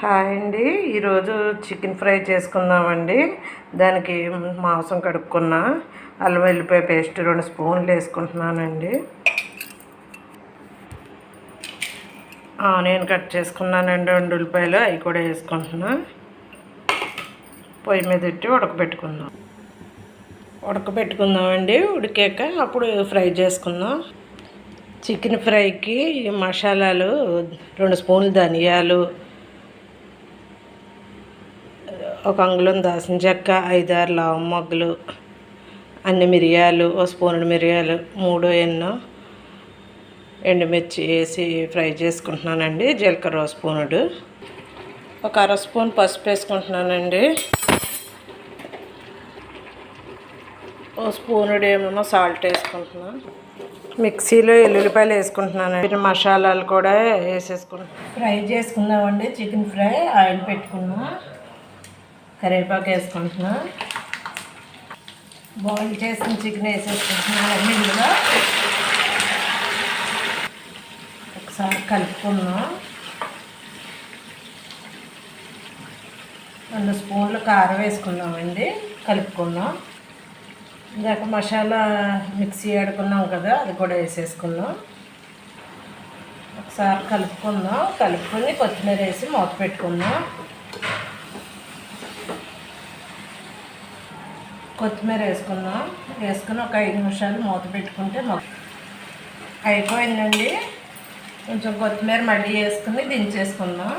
Hi అండి. ఈరోజు chicken fry చేసుకుందామండి. దానికి మాంసం కడుక్కున్నా అల్లం వెల్లిపాయ పేస్ట్ రెండు స్పూన్లు వేసుకుంటున్నానండి. ఆనియన్ కట్ చేసుకున్నానండి రెండు ఉల్లిపాయలు అవి కూడా వేసుకుంటున్నా. పొయ్యి మీద పెట్టి ఉడకబెట్టుకుందాం. ఉడకబెట్టుకుందామండి. ఉడికాక అప్పుడు ఫ్రై చేసుకుందాం. చికెన్ ఫ్రైకి మసాలాలు రెండు స్పూన్లు ధనియాలు ఒక అంగుళం దాసిన చెక్క ఐదారు లవం మొగ్గలు అన్ని మిరియాలు ఓ స్పూనుడు మిరియాలు మూడు ఎన్నో ఎండుమిర్చి వేసి ఫ్రై చేసుకుంటున్నానండి. జీలకర్ర స్పూనుడు ఒక అర స్పూన్ పసుపు వేసుకుంటున్నానండి. ఓ స్పూనుడు ఏమో సాల్ట్ వేసుకుంటున్నాను మిక్సీలో ఎల్లుల్లిపాయలు వేసుకుంటున్నాను మసాలాలు కూడా వేసేసుకుంటున్నాను ఫ్రై చేసుకుందామండి చికెన్ ఫ్రై ఆయిల్ పెట్టుకున్నాను కరివేపాకు వేసుకుంటున్నా. బాయిల్ చేసిన చికెన్ వేసేసుకుంటున్నాను అన్ని ఇందులో ఒకసారి కలుపుకున్నాం రెండు స్పూన్లు కారం వేసుకున్నామండి. కలుపుకున్నాం ఇందాక మసాలా మిక్సీ ఆడుకున్నాం కదా అది కూడా వేసేసుకున్నాం ఒకసారి కలుపుకుందాం. కలుపుకొని కొత్తిమీర వేసి మూత పెట్టుకుందాం. కొత్తిమీర వేసుకున్నాం వేసుకుని ఒక ఐదు నిమిషాలు మూత పెట్టుకుంటే అయిపోయిందండి. కొంచెం కొత్తిమీర మళ్ళీ వేసుకుని దించేసుకున్నాం